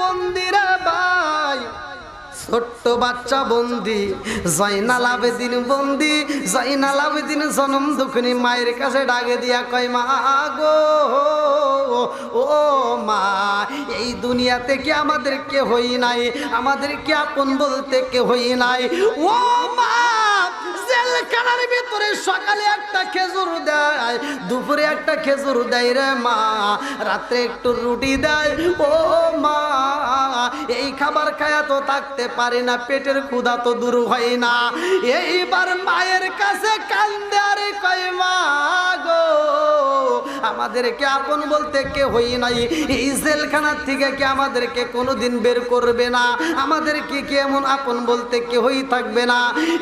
বন্দিরা ভাই, ছোট্ট বাচ্চা বন্দি জয়নাল আবেদিন বন্দি জয়নাল আবেদিন জনম দুঃখিনী মায়ের কাছে ডাকে দিয়া কয়, মা গো, ও মা, এই দুনিয়াতে কি আমাদের কে হই নাই? আমাদের কে আপন বলতে কে হই নাই? ও মা জেলখানার ভিতরে সকালে একটা খেজুর দেয়, দুপুরে একটা খেজুর দেয় রে মা, রাত্রে একটু রুটি দেয়, ও মা, এই খাবার খায়া তো থাকতে পারি না, পেটের ক্ষুধা তো দূর হয় না। এইবার মায়ের কাছে কান্দে, আরে কয় মা গো, আমাদেরকে আপন বলতে কে হই নাই, এই জেলখানার থেকে কি আমাদেরকে কোনোদিন বের করবে না? আমাদেরকে কি এমন আপন বলতে কে হই থাকবে না?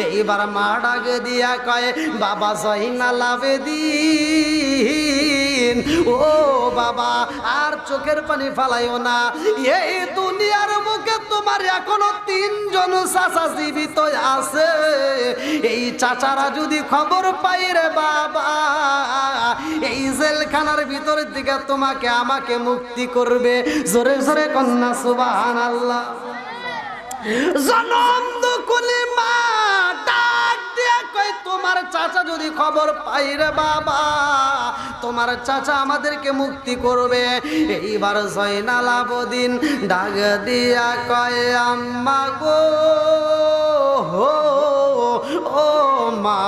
এইবার মা ডাকে দিয়া কয়, বাবা সহিনা লাভে দিন। ও বাবা, আর চোখের পানি ফালাইও না। এই দুনিয়ার মুখে তোমার এখনও তিনজন চাচা জীবিত আছে। এই চাচারা যদি খবর পাই রে বাবা, এই জেলখানার ভিতরের দিকে তোমাকে আমাকে মুক্তি করবে। জোরে জোরে কন্যা সুবাহান আল্লাহ জনম দুকুলি মা তোমার চাচা যদি খবর পাই রে বাবা, তোমার চাচা আমাদেরকে মুক্তি করবে। এইবার দিয়া কয়, আম্মা গো ও মা,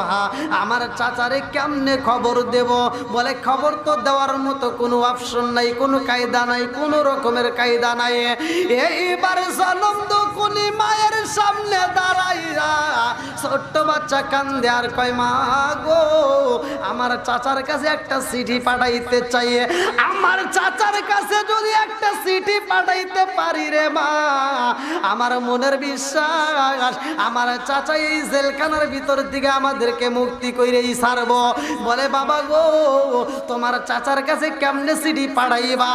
আমার চাচারে কেমনে খবর দেব? বলে, খবর তো দেওয়ার মতো কোনো অপশন নাই, কোনো কায়দা নাই, কোনো রকমের কায়দা নাই। এইবার ছোট্ট বাচ্চা কান্দে আর কয়, মা গো, আমার চাচার কাছে একটা চিঠি পাঠাইতে চাই আমার চাচার কাছে যদি একটা চিঠি পাঠাইতে পারি রে মা, আমার মনের বিশ্বাস, আমার চাচা এই জেলখানার ভিতর দিকে আমাদেরকে মুক্তি কইরেই ছাড়ব। বলে, বাবা গো, তোমার চাচার কাছে কেমনে চিঠি পাঠাইবা?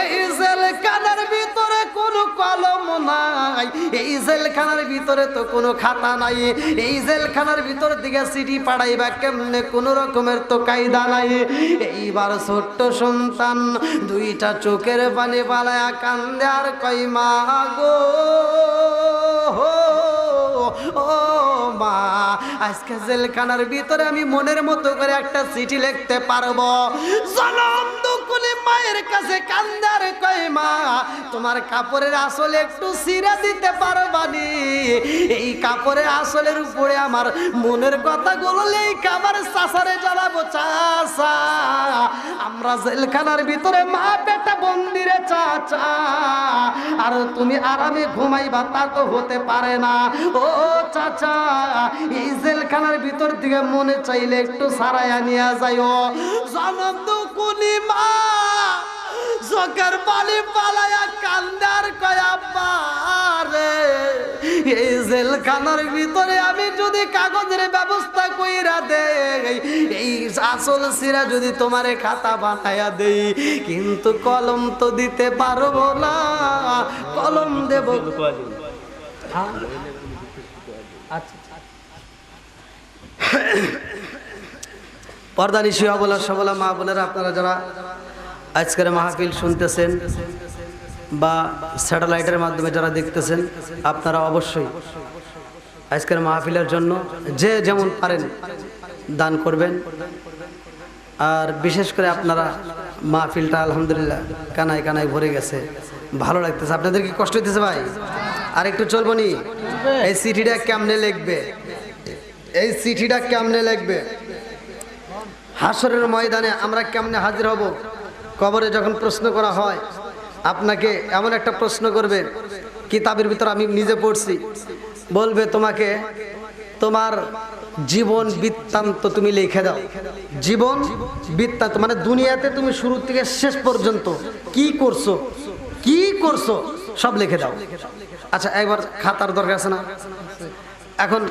এই জেলখানার ভিতরে কোনো কলম নাই, এই জেলখানার ভিতরে তো কোনো খাতা নাই, এই জেলখানার ভিতর দিকে চিঠি পাঠাইবা কেমনে? কোনো রকমের তো কায়দা নাই। এইবার ছোট্ট সন্তান দুইটা চোখের পানি পালায়া কান্দে আর কই মা গো ও, মা, আজকে জেলখানার ভিতরে আমি মনের মতো করে একটা চিঠি লিখতে পারব। মায়ের কাছে কান্দার কই মা, তোমার কাপড়ের আসলে একটু সিরা দিতে পারবানি। এই কাপড়ের আসলের উপরে আমার মনের কথা গুলো আমার চাষারে জানাব চাষা আমরা জেলখানার ভিতরে মা বেটা বন্দিরে, চাচা। আর তুমি আরামে ঘুমাইবা, তা তো হতে পারে না। ও, চাচা, এই জেলখানার ভিতর দিকে মনে চাইলে একটু সারাইয়া নিয়ে যাইও। জনন্দ কুনি মা চোখের পালি পালায়া কান্দার কয়া পারে এই জেলখানার ভিতরে আমি যদি কাগজের ব্যবস্থা কইরা দেই এই আসল সিরা যদি তোমারে খাতা বানায়া দেই কিন্তু কলম তো দিতে পারব না কলম দেব পর্দা নিশি অবলা সবলা মা বোনেরা আপনারা যারা আজকের মাহফিল শুনতেছেন বা স্যাটেলাইটের মাধ্যমে যারা দেখতেছেন, আপনারা অবশ্যই আজকের মাহফিলের জন্য যে যেমন পারেন দান করবেন। আর বিশেষ করে আপনারা মাহফিলটা আলহামদুলিল্লাহ কানায় কানায় ভরে গেছে। ভালো লাগতেছে। আপনাদের কি কষ্ট হইতেছে ভাই? আর একটু চলবো নি? এই চিঠিটা কেমনে লিখবে? এই চিঠিটা কেমনে লিখবে? হাসরের ময়দানে আমরা কেমনে হাজির হব? কবরে যখন প্রশ্ন করা হয়, আপনাকে এমন একটা প্রশ্ন করবে, কিতাবের ভিতর আমি নিজে পড়ছি, বলবে তোমাকে, তোমার জীবন বৃত্তান্ত তুমি লিখে দাও। জীবন বৃত্তান্ত মানে দুনিয়াতে তুমি শুরু থেকে শেষ পর্যন্ত কি করছ কি করছ, সব লিখে দাও। আচ্ছা একবার খাতার দরকার আছে না? এখন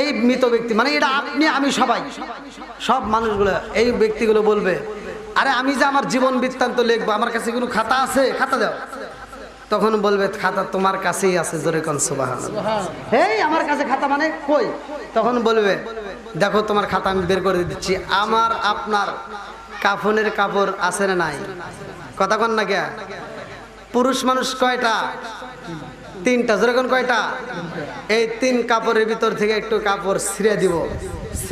এই মৃত ব্যক্তি মানে এটা আপনি, আমি সবাই, সব মানুষগুলো, এই ব্যক্তিগুলো বলবে আরে আমি যে আমার জীবন বৃত্তান্ত লিখব আমার কাছে কোনো খাতা আছে? খাতা দাও। তখন বলবে খাতা তোমার কাছেই আছে জোরে কন সুবাহান এই আমার কাছে খাতা মানে কই? তখন বলবে দেখো তোমার খাতা আমি বের করে দিচ্ছি। আমার আপনার কাফনের কাপড় আছে না নাই? কথা কন না কে পুরুষ মানুষ কয়টা? তিনটা। যেরকম কয়টা? এই তিন কাপড়ের ভিতর থেকে একটু কাপড় ছিঁড়ে দিব।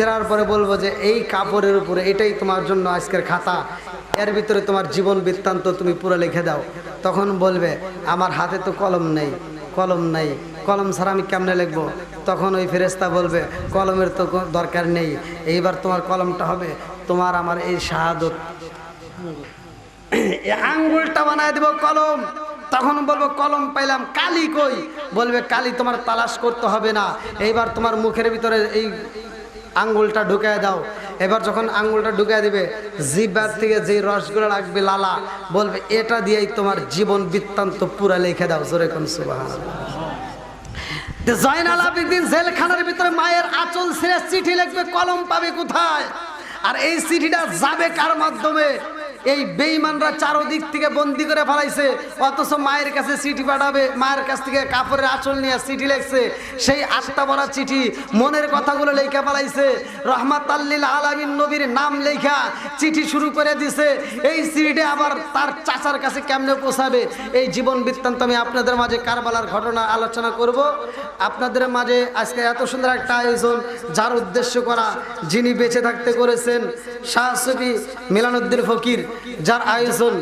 ছেঁড়ার পরে বলব যে এই কাপড়ের উপরে এটাই তোমার জন্য আজকের খাতা। এর ভিতরে তোমার জীবন বৃত্তান্ত তুমি পুরো লিখে দাও। তখন বলবে, আমার হাতে তো কলম নেই কলম নেই। কলম ছাড়া আমি কেমনে লিখব? তখন ওই ফেরেস্তা বলবে, কলমের তো দরকার নেই। এইবার তোমার কলমটা হবে, তোমার আমার এই শাহাদত। আঙ্গুলটা বানায় দেবো কলম। তখন বলব, কলম পাইলাম, কালি কই? বলবে, কালি তোমার তালাশ করতে হবে না। এইবার তোমার মুখের ভিতরে এই আঙ্গুলটা ঢুকায় দাও। এবার যখন আঙ্গুলটা ঢুকায় দিবে, জিব্বার থেকে যে রসগুলো রাখবে লালা, বলবে, এটা দিয়েই তোমার জীবন বৃত্তান্ত পুরা লিখে দাও। জোরে কোন সুবাহ জয়নাল আবিদিন জেলখানার ভিতরে মায়ের আঁচল ছেড়ে চিঠি লিখবে, কলম পাবে কোথায়? আর এই চিঠিটা যাবে কার মাধ্যমে? এই বেইমানরা চারোদিক থেকে বন্দি করে ফেলাইছে। অথচ মায়ের কাছে চিঠি পাঠাবে, মায়ের কাছ থেকে কাপড়ের আঁচল নিয়ে চিঠি লিখছে। সেই আত্মা ভরা চিঠি মনের কথাগুলো লেখা ফেলাইছে। রহমাত আল্লিল আলামিন নবীর নাম লেখা চিঠি শুরু করে দিছে। এই চিঠিটা আবার তার চাচার কাছে কেমনে পৌঁছাবে? এই জীবন বৃত্তান্ত আমি আপনাদের মাঝে কারবালার ঘটনা আলোচনা করব। আপনাদের মাঝে আজকে এত সুন্দর একটা আয়োজন, যার উদ্দেশ্য করা যিনি বেঁচে থাকতে করেছেন শাহসফি মিলানুদ্দিন ফকির। যার আয়োজন,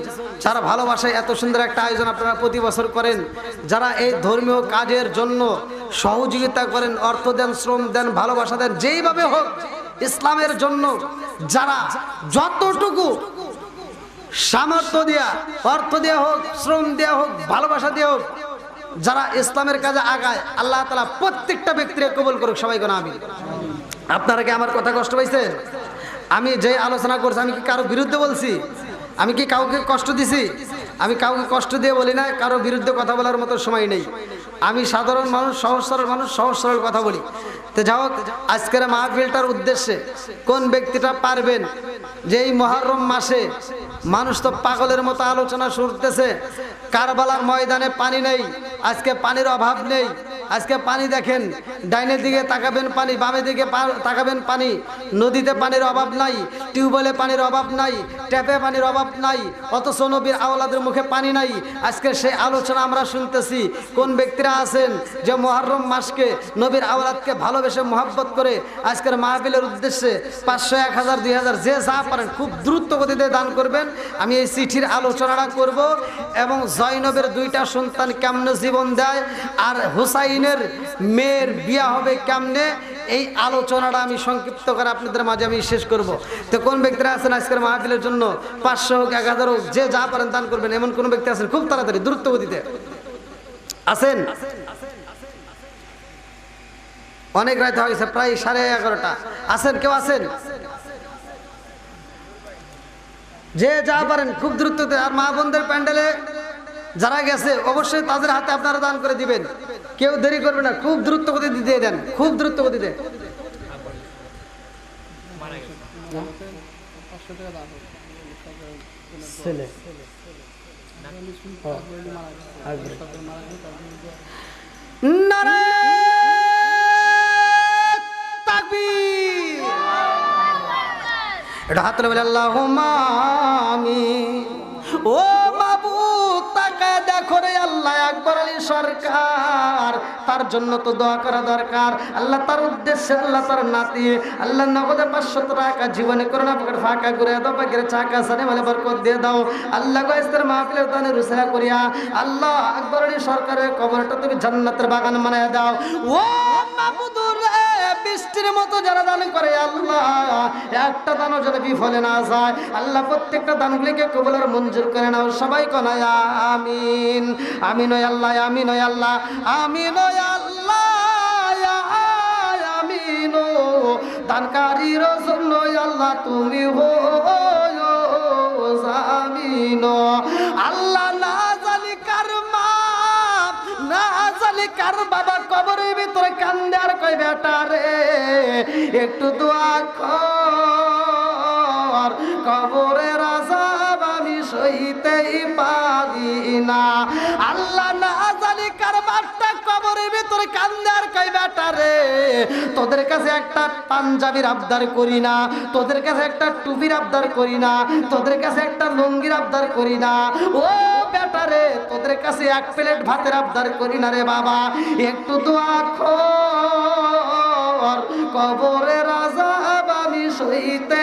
যারা ভালোবাসায় এত সুন্দর একটা আয়োজন আপনারা প্রতি বছর করেন, যারা এই ধর্মীয় কাজের জন্য সহযোগিতা করেন, অর্থ দেন, শ্রম দেন, ভালোবাসা দেন, যেইভাবে হোক, ইসলামের জন্য যারা যতটুকু সামর্থ্য দেয়া, অর্থ দেওয়া হোক, শ্রম দেওয়া হোক, ভালোবাসা দেওয়া হোক, যারা ইসলামের কাজে আগায়, আল্লাহ তালা প্রত্যেকটা ব্যক্তির কবুল করুক সবাই কোনো আমি আপনারা কি আমার কথা কষ্ট পাইছেন? আমি যে আলোচনা করছি, আমি কি কারও বিরুদ্ধে বলছি? আমি কি কাউকে কষ্ট দিছি? আমি কাউকে কষ্ট দিয়ে বলি না, কারও বিরুদ্ধে কথা বলার মতো সময় নেই। আমি সাধারণ মানুষ, সহজ সরল মানুষ, সহজ সরল কথা বলি। তো হোক, আজকের মাহফিলটার উদ্দেশ্যে কোন ব্যক্তিটা পারবেন? যে এই মহরম মাসে মানুষ তো পাগলের মতো আলোচনা শুনতেছে, কারবালার ময়দানে পানি নেই, আজকে পানির অভাব নেই আজকে পানি দেখেন, ডাইনের দিকে তাকাবেন পানি, বামের দিকে তাকাবেন পানি, নদীতে পানির অভাব নাই, টিউবওয়েলে পানির অভাব নাই, ট্যাপে পানির অভাব নাই, অথচ নবীর আওলাদের মুখে পানি নাই। আজকে সেই আলোচনা আমরা শুনতেছি, কোন ব্যক্তিরা আছেন যে মহরম মাসকে নবীর আওলাদকে ভালোবেসে মহাব্বত করে আজকের মাহফিলের উদ্দেশ্যে পাঁচশো এক হাজার, দুই হাজার, যে যা পারেন খুব দ্রুত গতিতে দান করবেন। আমি এই চিঠির আলোচনাটা করব এবং জয়নবের দুইটা সন্তান কেমন জীবন দেয় আর হুসাইনের মেয়ের বিয়া হবে কেমনে? এই আলোচনাটা আমি সংক্ষিপ্ত করে আপনাদের মাঝে আমি শেষ করব। তো কোন ব্যক্তিরা আছেন আজকের মাহফিলের জন্য? পাঁচশো হোক, এক হাজার হোক, যে যা পারেন দান করবেন। এমন কোন ব্যক্তি আছেন? খুব তাড়াতাড়ি, দ্রুত গতিতে। আছেন? অনেক রাত হয়েছে প্রায় সাড়ে এগারোটা। আছেন? কেউ আছেন? যে যা পারেন, খুব দ্রুততে। আর মা বোনদের প্যান্ডেলে যারা গেছে, অবশ্যই তাদের হাতে আপনারা দান করে দিবেন। কেউ দেরি করবে না খুব দ্রুত গতিতে দিয়ে দেন খুব দ্রুত ও, আসবে। এটা হাত আল্লাহ আমি ও আলী সরকার। তার জন্য তো দোয়া করা দরকার। আল্লাহ তার উদ্দেশ্যে আল্লাহ তার নাতি আল্লাহ নগদে পাঁচশো টাকা জীবনে করোনা ফাঁকা করে দাও পাখির চাকা সানে বরকত দিয়ে দাও। আল্লাহ গাইস্তার মাহফিলের দানে রুসেরা করিয়া আল্লাহ আকবর আলী সরকারের কবরটা তুমি জান্নাতের বাগান বানায় দাও। ও মাবুদুর রে, বৃষ্টির মতো যারা দান করে, আল্লাহ, একটা দানও যেন বিফলে না যায়, আল্লাহ প্রত্যেকটা দানগুলিকে কবুলের মঞ্জুর করে নাও। সবাই কনায় আমিন। আমিন ওই আল্লাহ, আমিন ওই আল্লাহ। আমিন ওই আল্লাহ, আমিন দানকারীর জন্য আল্লাহ, তুমি হো জামিন। আল্লাহ কার বাবা কবরের ভিতরে কান্দে আর কই বেটা রে, একটু দোয়া কর। কবরের আজাব আমি সইতেই পারি না। আল্লাহ না কবরের ভিতরে কান্দে আর কই বেটা রে, তোদের কাছে একটা পাঞ্জাবির আবদার করি না, তোদের কাছে একটা টুপির আবদার করি না, তোদের কাছে একটা লুঙ্গির আবদার করি না। ও বেটারে তোদের কাছে এক প্লেট ভাতের আবদার করি না রে বাবা। একটু দোয়া কবরে রাজা আমি সইতে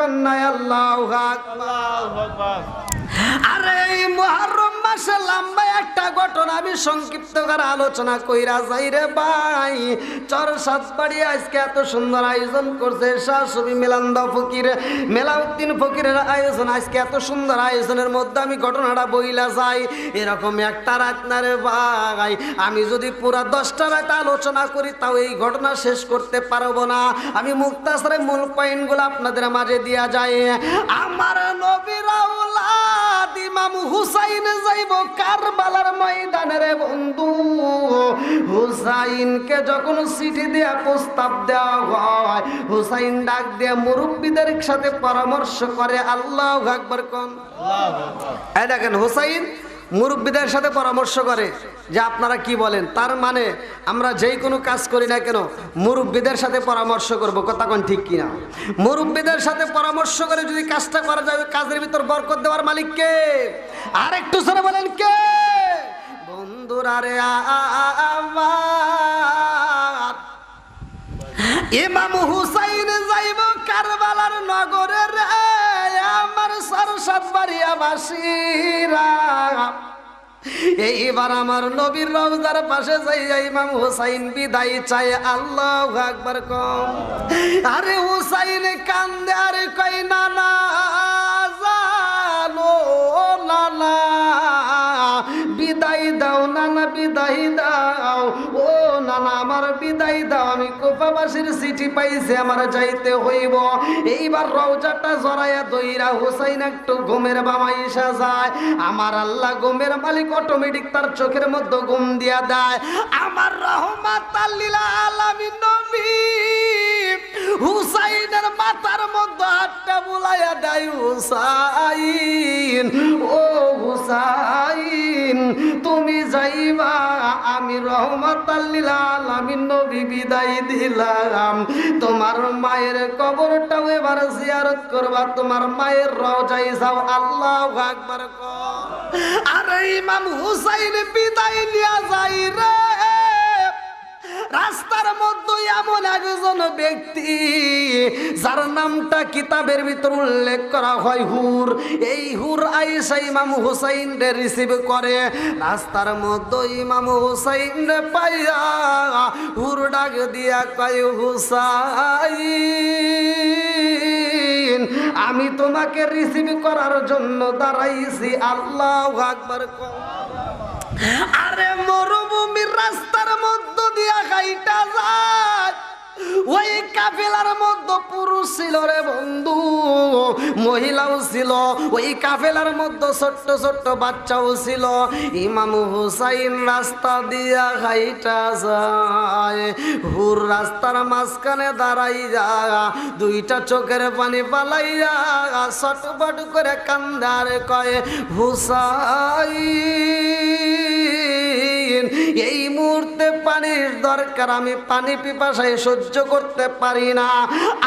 কন্যায় আল্লাহ মাসে লম্বা একটা ঘটনা আমি সংক্ষিপ্ত করে আলোচনা কইরা যাই রে ভাই। চর সাতবাড়ি আজকে এত সুন্দর আয়োজন করছে শাহসবি মেলান্দ ফকির, মেলাউদ্দিন ফকিরের আয়োজন। আজকে এত সুন্দর আয়োজনের মধ্যে আমি ঘটনাটা বইলা যাই। এরকম একটা রাত না রে ভাই। আমি যদি পুরা দশটা রাত আলোচনা করি, তাও এই ঘটনা শেষ করতে পারব না। আমি মুক্তাসরে মূল পয়েন্টগুলো আপনাদের মাঝে দিয়া যায় আমার নবীর আউলাদ ইমাম হুসাইন যাইব কারবালার ময়দানে রে বন্ধু। হুসাইনকে যখন চিঠি দেয়া প্রস্তাব দেওয়া হয় হুসাইন ডাক দিয়ে মুরব্বীদের সাথে পরামর্শ করে আল্লাহ আকবর কন। এই দেখেন হুসাইন মুরব্বীদের সাথে পরামর্শ করে যে আপনারা কি বলেন তার মানে আমরা যেই কোনো কাজ করি না কেন মুরব্বীদের সাথে পরামর্শ করব কথা কোন ঠিক কিনা মুরব্বীদের সাথে পরামর্শ করে যদি কাজটা করা যাবে কাজের ভিতর বরকত দেওয়ার মালিককে আর একটু সরে বলেন কে বন্ধুরা রে আমার ইমাম হুসাইন যাইব কারবালার নগরের আমার সরসাদ বাড়িয়াবাসীরা। এইবার আমার নবীর রওজার পাশে যাইয়া ইমাম হুসাইন বিদায় চাই আল্লাহ আকবার কম। আরে হুসাইন কান্দে আরে কই আমার বিদায় দাও, আমি কোপাবাসীর চিঠি পাইছে, আমার যাইতে হইব। এইবার রওজাটা জড়াইয়া দইরা হুসাইন একটু ঘুমের বামাইসা যায়। আমার আল্লাহ ঘুমের মালিক অটোমেটিক তার চোখের মধ্যে ঘুম দিয়া দেয়। আমার রহমাত আল্লিলা আলামিন নবী। হুসাইনের মাথার মধ্যে হাতটা বুলাইয়া দেয়, হুসাইন, ও হুসাইন, তুমি যাইবা, আমি রহমত আমি নবী বিদায় দিলাম। তোমার মায়ের কবরটাও এবার জিয়ারত করবা, তোমার মায়ের রজাই যাও, আল্লাহ আকবার আরে ইমাম হুসাইন বিদায় নিয়া যাই রে। মধ্যে এমন একজন ব্যক্তি, যার নামটা কিতাবের ভিতর উল্লেখ করা হয় হুর। এই হুর আইসা ইমাম হুসাইন রে রিসিভ করে। রাস্তার মধ্যে ইমাম হুসাইন রে পাইয়া হুর ডাক দিয়া কয়, হুসাইন, আমি তোমাকে রিসিভ করার জন্য দাঁড়াইছি। আল্লাহ আকবার কর আরে মরুভূমির রাস্তার মধ্য দিয়া গাইটা যায়। ওই কাফেলার মধ্যে পুরুষ ছিল রে বন্ধু, মহিলাও ছিল। ওই কাফেলার মধ্যে ছোট্ট ছোট্ট বাচ্চাও ছিল। ইমাম হুসাইন রাস্তা দিয়া হাইটা যায়। হুর রাস্তার মাঝখানে দাঁড়াই যা দুইটা চোখের পানি পালাইয়া ছটপট করে কান্দার কয়, হুসাইন! দরকার, আমি পানি পিপাসায় সহ্য করতে পারি না।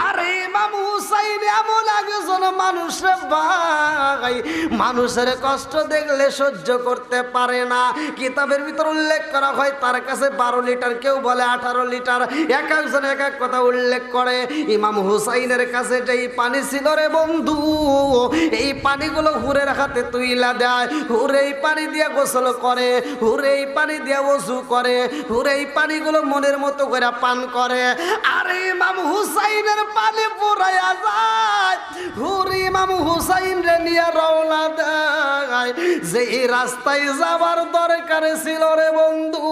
আরে ইমাম হুসাইন এমন একজন মানুষ ভাই। মানুষের কষ্ট দেখলে সহ্য করতে পারে না। কিতাবের ভিতর উল্লেখ করা হয়, তার কাছে বারো লিটার, কেউ বলে আঠারো লিটার। এক একজন এক এক কথা উল্লেখ করে। ইমাম হুসাইনের কাছে যেই পানি ছিল রে বন্ধু, এই পানিগুলো হুরের হাতে তুইলা দেয়। হুরে এই পানি দিয়ে গোসল করে, হুরে এই পানি দিয়ে ওযু করে, হুরে এই পানিগুলো মনের মতো করে পান করে। আর ইমাম হুসাইনের পানি পুরাইয়া যায়। হুর ইমাম হুসাইন রে নিয়ে রওনা দেয়। যে এই রাস্তায় যাবার দরকার ছিল রে বন্ধু,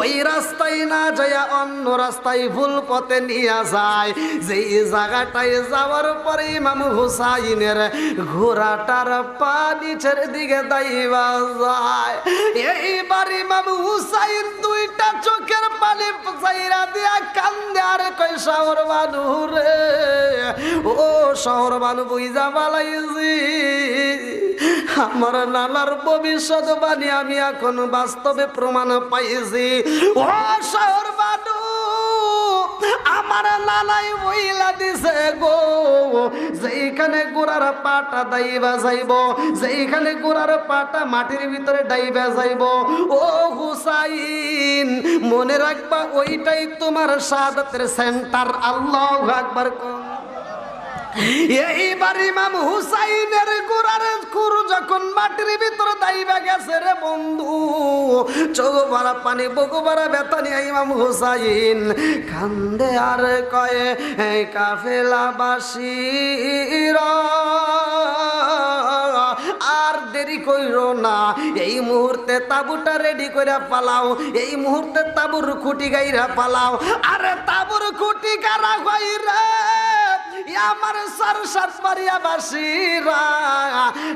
ওই রাস্তায় না যায় অন্য রাস্তায় ভুল পথে নিয়ে যায়। যে জায়গাটায় যাওয়ার পরে ইমাম হুসাইনের ঘোড়াটার পা নিচের দিকে দাইবা যায়। এইবার ইমাম হুসাইন দুইটা চোখের পানি চাইরা দিয়া কান্দে আর কই শহর বানু রে, ও শহর বানু বুঝা বালাইছি। আমার নানার ভবিষ্যৎ বাণী আমি এখন বাস্তবে প্রমাণ পাইছি। ও শহর বানু আমার লালাই বইলা দিছে গো। যেইখানে গোড়ার পাটা দাইবা যাইব, যেইখানে গোড়ার পাটা মাটির ভিতরে ডাইবা যাইব, ও হুসাইন, মনে রাখবা ওইটাই তোমার সাদাতের সেন্টার আল্লাহ আকবার কর এইবার ইমাম হুসাইনের গোড়ার খুর যখন মাটির ভিতরে দাইবা গেছে রে বন্ধু চোখ ভরা পানি বুক ভরা ব্যথা নিয়ে ইমাম হুসাইন কান্দে আর কয়ে এই কাফেলা বাসিরা আর দেরি কইরো না, এই মুহূর্তে তাবুটা রেডি করে পালাও, এই মুহূর্তে তাবুর খুঁটি গাইরা পালাও। আরে তাবুর খুঁটি কারা গাইরা আমার বাসিরা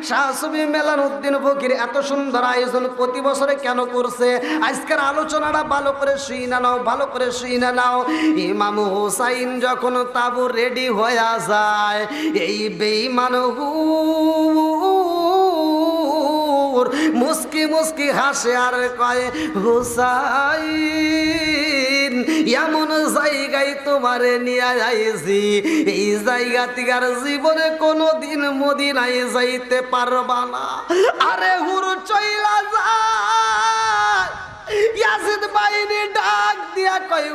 শাহসুবি উদ্দিন ফকির, এত সুন্দর আয়োজন প্রতি বছরে কেন করছে? আজকের আলোচনাটা ভালো করে নাও, ভালো করে নাও। ইমাম হুসাইন যখন তাবু রেডি হয়ে যায়, এই বেইমান হুর মুস্কি মুস্কি হাসে আর কয়, হুসাইন, এমন জায়গায় তোমারে নিয়ে আইছি। এই জায়গা তিগার জীবনে কোনো দিন মদিনায় যাইতে পারবা না। আরে হুর চইলা যা। ইয়াসিদ বাইনি ডাক দিয়া কই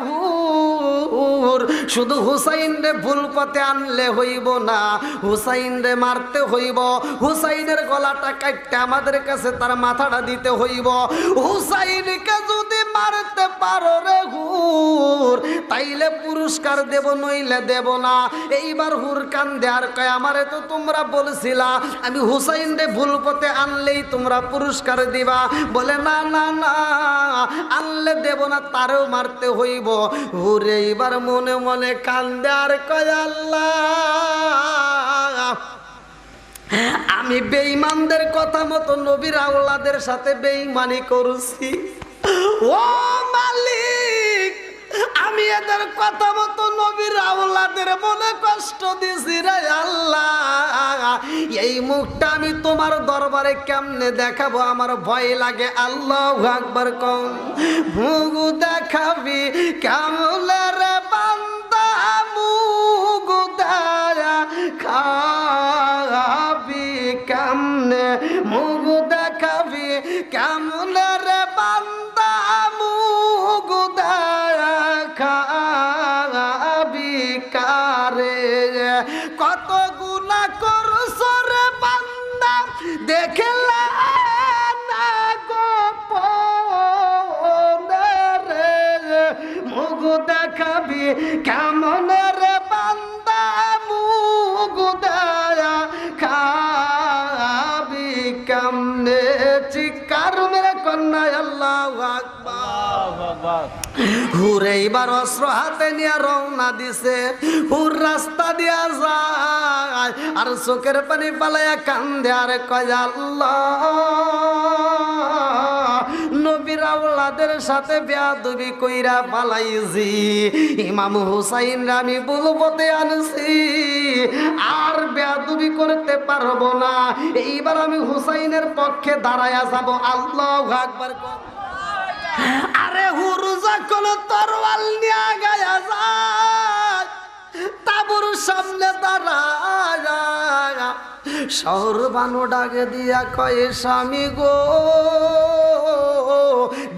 শুধু হুসাইন রে ভুল পথে আনলে হইব না হুসাইন রে মারতে হইব, হুসাইনের গলাটা কাটতে আমাদের কাছে তার মাথাটা দিতে হইব। হুসাইনকে যদি মারতে পারো রে হুর, তাইলে পুরস্কার দেব নইলে দেব না। এইবার হুর কান দেয়ার কয়, আমারে তো তোমরা বলছিলা, আমি হুসাইন রে ভুল পথে আনলেই তোমরা পুরস্কার দিবা। বলে, না না না, আনলে দেব না, তারও মারতে হইব হুরে এইবার মনে মনে কান্দে আর আমি বেঈমানদের কথা মতো নবীর আওলাদের সাথে বেঈমানি করছি। ও মালিক, আমি এদের কথা মতো নবীর আওলাদের মনে কষ্ট দিছি রে আল্লাহ। এই মুখটা আমি তোমার দরবারে কেমনে দেখাবো? আমার ভয় লাগে। আল্লাহ আকবর কম ভুগু দেখাবি কেমন রে বান্দা? মুগু দয়া খাবি দেখলা হুরে এবার অস্ত্র হাতে নিয়ে রওনা দিছে। হুর রাস্তা দিয়া যায় আর চোখের পানি পালাইয়া কান্দে। আর কয় আল্লাহ নবীর আওলাদের সাথে বেয়াদবি কইরা পালাইছি। ইমাম হুসাইন আমি বলবতে আনছি আর বেয়াদবি করতে পারব না। এইবার আমি হুসাইনের পক্ষে দাঁড়ায়া যাব। আল্লাহ আকবার। আরে হুরু যখন তরওয়াল নিয়ে গায়া যায় তাবুর সামনে দাঁড়ায়। শহর বানু ডাকে দিয়া কয়ে, স্বামী গো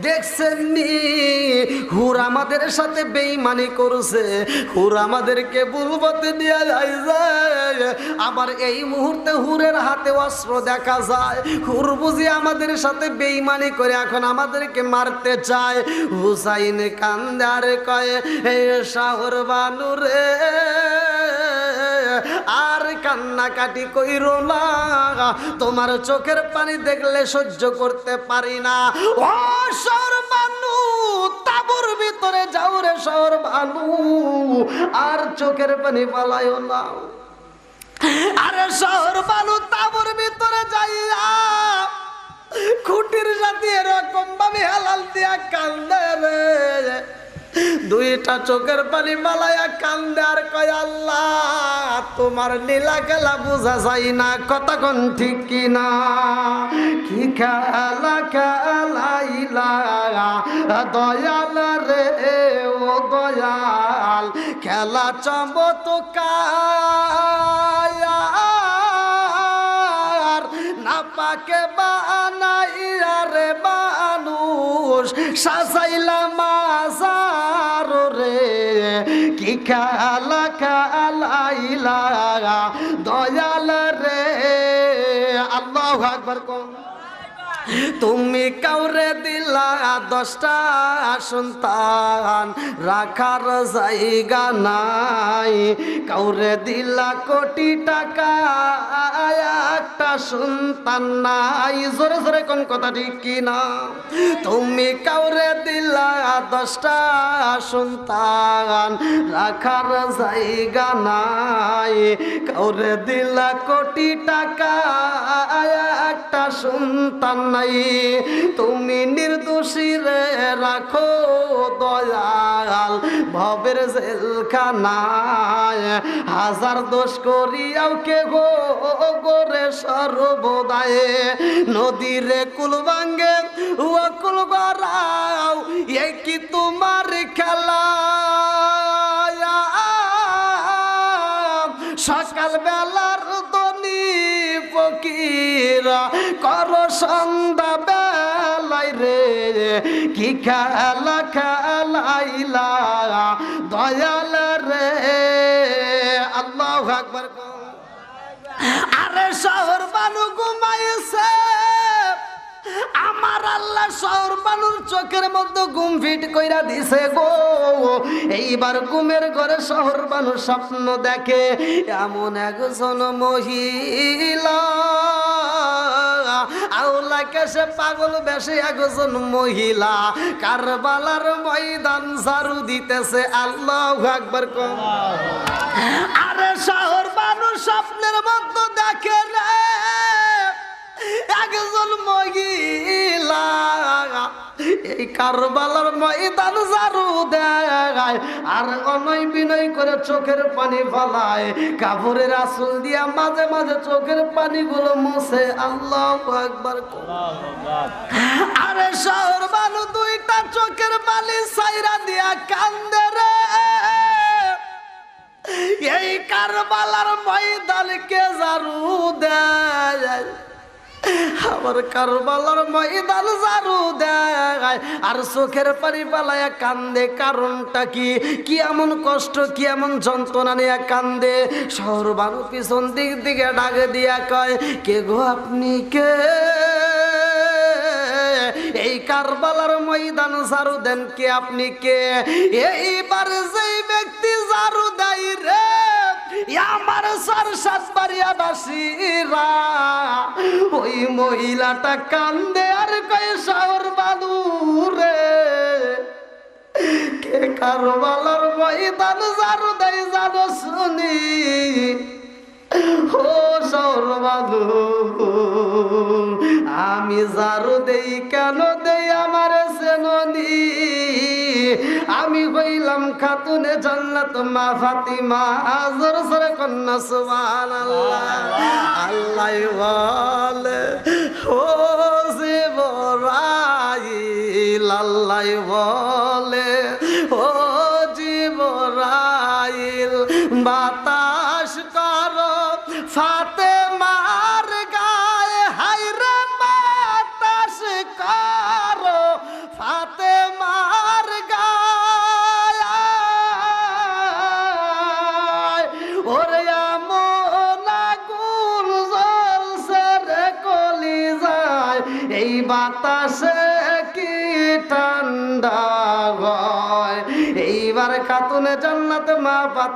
দেখছেন নি হুর আমাদের সাথে বেইমানি করছে। হুর আমাদেরকে বুলবতে নিয়ে যায় আবার এই মুহূর্তে হুরের হাতে অস্ত্র দেখা যায়। হুর বুঝি আমাদের সাথে বেইমানি করে এখন আমাদেরকে মারতে চায়। হুসাইন কান্দার কয়ে শাহর বানু রে আর কান্নাকাটি কইরো না। তোমার চোখের পানি দেখলে সহ্য করতে পারি না। ও বানু তাবুর ভিতরে যাও রে সর বানু আর চোখের পানি পালায়ও না। আরে শহর বানু তাবুর ভিতরে যাইয়া খুঁটির সাথে এরকম ভাবে হালাল দিয়া কান্দে রে। দুইটা চোখের পানি বালায়া কান্দে আর কয়, আল্লাহ, তোমার লীলা খেলা বোঝা যায় না। কতক্ষণ ঠিক কিনা কি খেলা খেলাইলা দয়াল রে, ও দয়াল, খেলা চমৎকার। না পাকে বানাইয়া রে মানুষ সাজাইলা মাজার রে কি খেলা খেলাইলা দয়াল রে আল্লাহ আকবর কোন তুমি কাউরে দিলা দশটা সন্তান, রাখার জায়গা নাই। কাউরে দিলা কোটি টাকা, একটা সন্তান নাই। জোরে জোরে কোন কথা ঠিক কিনা তুমি কাউরে দিলা দশটা সন্তান, রাখার জায়গা নাই। কাউরে দিলা কোটি টাকা, একটা সন্তান নাই। তুমি নির্দোষী রে রাখো দয়াল, ভবের জেলখানায় হাজার দোষ করিয়াও কে গো গোরে সর্বদায়ে নদীরে কুল ভাঙ্গে ও কুল গড়াও এ কি তোমার খেলা? সকাল বেলার দনি ফকিরা কর সন্ধ্যা বেলাই রে, কি খেলা খেলাইলা? দয়াল রে, আল্লাহ আকবর আরে শহর বানু ঘুমাইছে, আমার আল্লাহ শহর বানুর চোখের মধ্যে ঘুম ফিট কইরা দিছে গো। এইবার ঘুমের ঘরে শহর বানু স্বপ্ন দেখে, এমন একজন মহিলা। কেসে পাগল বেশে একজন মহিলা। কারবালার ময়দান ঝাড়ু দিতেছে, আল্লাহ একবার কম। আরে শহর মানুষ স্বপ্নের মধ্যে দেখে একজন মহিলা। এই কারবালার ময়দান ঝাড়ু দেয়, আর অনয় বিনয় করে চোখের পানি ফলায়। কাপড়ের আসল দিয়া মাঝে মাঝে চোখের পানিগুলো মুছে, আল্লাহ একবার আরে শহর বালু দুইটা চোখের পানি সাইরা দিয়া কান্দে রে। এই কারবালার ময়দানকে জারু দেয়? আমার কারবালার ময়দান জারু দেয়, আর চোখের পানি পালায়া কান্দে। কারণটা কি? কি এমন কষ্ট, কি এমন যন্ত্রণা নিয়ে কান্দে? শহর বানু পিছন দিক দিকে ডাকে দিয়া কয়, কে গো আপনি কে? এই কারবালার ময়দান জারু দেন কে আপনি কে? এইবার যেই ব্যক্তি জারু দেয় রে আমার সার সাত বাড়িয়া বাসিরা ওই মহিলাটা কান্দে আর কয়ে, শহর বালু রে কে কারবালার ময়দান জারু দেয় জানো শুনি? ও সৌরবাদু আমি জারু দেই কেন দেই আমার সেননি? আমি হইলাম খাতুনে জান্নাত মা ফাতিমা আজর সরে কন্যা সুবহান আল্লাহ বলে, ও জীবরাইল, আল্লাহ বলে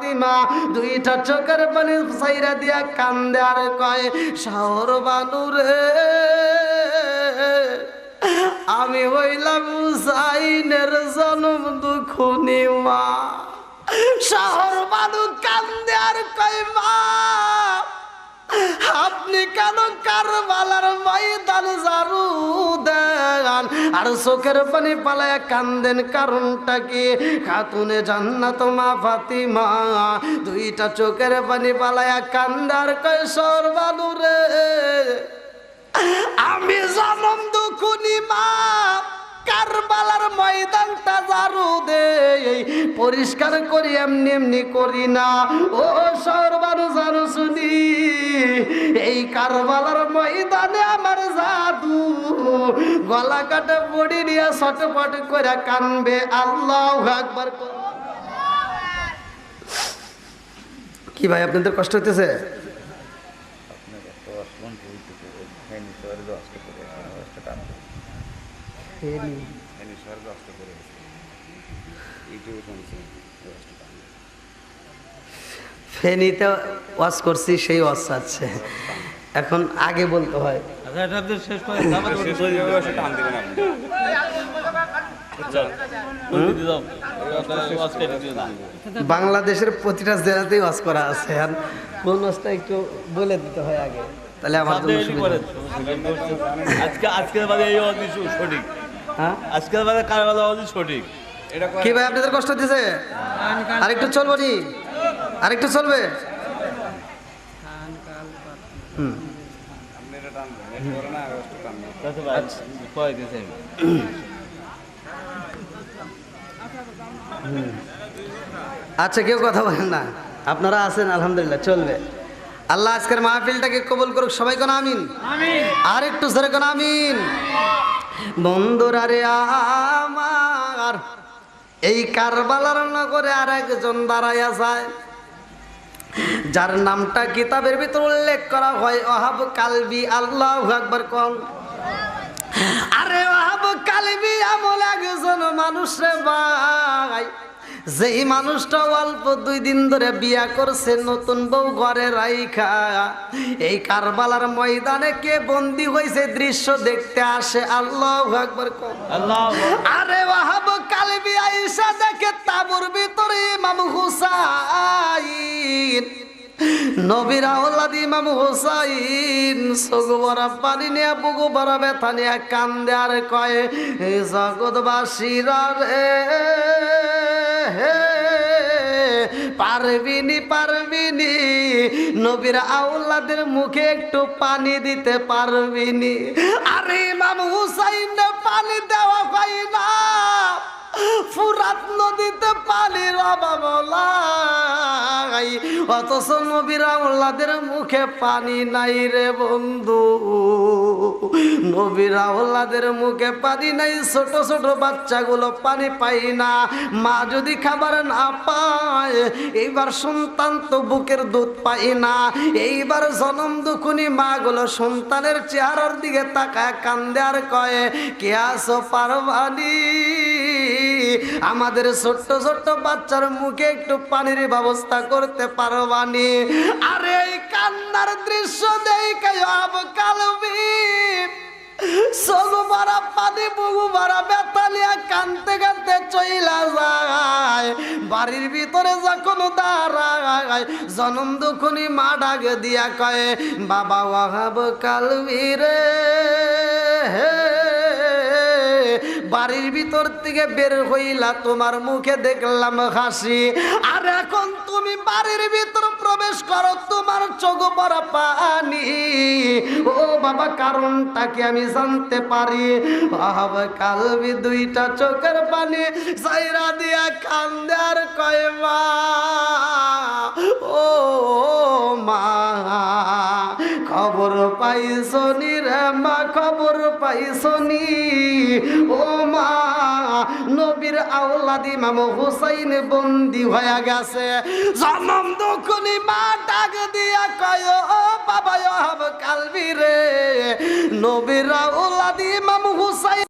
ফাতিমা দুইটা চোখের পানি সাইরা দিয়া কান্দে আর কয় শাহর বানুরে আমি হইলাম হুসাইনের জন্ম দুখুনি মা। শহর বানু কান্দে আর কয়, মা, আপনি কেন আর চোখের পানি পালায় কান্দেন কারণটা কি? খাতুনে জান্নাত মা ফাতিমা, দুইটা চোখের পানি পালায় কান্দার কৈশোর বাদুরে। আমি জনম দুখুনি মা, কারবালার ময়দানটা জারু দে পরিষ্কার করি, এমনি এমনি করি না। ও সর্বান জারু শুনি, এই কারবালার ময়দানে আমার জাদু গলা কাটে বড়ি নিয়ে ছটপট করে কানবে। আল্লাহ একবার কি ভাই, আপনাদের কষ্ট হইতেছে? ফেনিতে ওয়াশ করছি, সেই ওয়াশ আছে। এখন আগে বলতে হয়। শেষ ওয়াজ কেটে দিয়ে দাও। বাংলাদেশের প্রতিটা জেলাতেই ওয়াশ করা আছে। আর কোন ওয়াশটা একটু বলে দিতে হয় আগে। তাহলে আমার জন্য। আজকে আজকের বাদে এই অজি সঠিক। হ্যাঁ? আজকের বাদে কারবালা অজি সঠিক? কি ভাই আপনাদের কষ্ট হচ্ছে আরেকটু চলবো নি? আরেকটু চলবে হুম তাতে ভাই, কয় দিয়েছে আমি। আচ্ছা কেউ কথা বলেন না। আপনারা আছেন আলহামদুলিল্লাহ চলবে। আল্লাহ আজকের মাহফিলটাকে কবুল করুক সবাই কোন আমিন? আর একটু সরে কোন আমিন? বন্ধুরা রে আমার এই কারবালার নগরে আর একজন দাঁড়াইয়া যায়। যার নামটা কিতাবের ভিতর উল্লেখ করা হয় ওহাব কালবি আল্লাহ একবার কম আরে ওহাব কালবি আমল একজন মানুষ রে ভাই। যেই মানুষটা অল্প দুই দিন ধরে বিয়া করছে নতুন বউ ঘরে রাইখা। এই কারবালার ময়দানে কে বন্দি হয়েছে দৃশ্য দেখতে আসে আল্লাহ একবার আরে ওয়াহাব কালবি আইসা দেখে তাবুর ভিতরে ইমাম হুসাইন। নিয়ে বুগু বড় ব্যথা নিয়ে কান্দে আর কয় "হে জগৎবাসীরা রে হে, পারবিনি পারবিনি, নবীর আউলাদের মুখে একটু পানি দিতে পারবিনি। আরে ইমাম হুসাইন, পানি দেওয়া হয় না। ফুরাত নদীতে পানির অভাব লাই অথচ নবীর আউলাদের মুখে পানি নাই রে বন্ধু। নবীর আউলাদের মুখে পানি নাই, ছোট ছোট বাচ্চাগুলো পানি পাই না। মা যদি খাবার না পায়, এইবার সন্তান তো বুকের দুধ পাই না। এইবার জনম দুখুনি মা গুলো সন্তানের চেহারার দিকে তাকায়, কান্দে আর কয়ে, কে আসো পারবানি? আমাদের ছোট্ট ছোট্ট বাচ্চার মুখে একটু পানির ব্যবস্থা করতে পারবানি। আরে এই কান্নার দৃশ্য দেখে আব কালবি। সগু মারা পানি বুগু চইলা বাড়ির ভিতরে জনম দুখুনি মা ডাক দিয়া কয়ে, বাবা ওয়াহাব কালবি রে বাড়ির ভিতর থেকে বের হইলা তোমার মুখে দেখলাম হাসি। আর এখন তুমি বাড়ির ভিতর প্রবেশ করো, তোমার চোখ পড়া পানি। ও বাবা, কারণটা কি আমি জানতে পারি? আহাব কালবি দুইটা চোখের পানি সাইরা দিয়া কান্দে কয় মা। ও মা, খবর পাইছনি রে মা, খবর পাইছনি ও মা, নবীর আওলাদ ইমাম হুসাইন বন্দি হয়ে গেছে। জনম দুখনি মা ডাক দিয়া কয়, ও বাবা হব কালবি রে। নবীর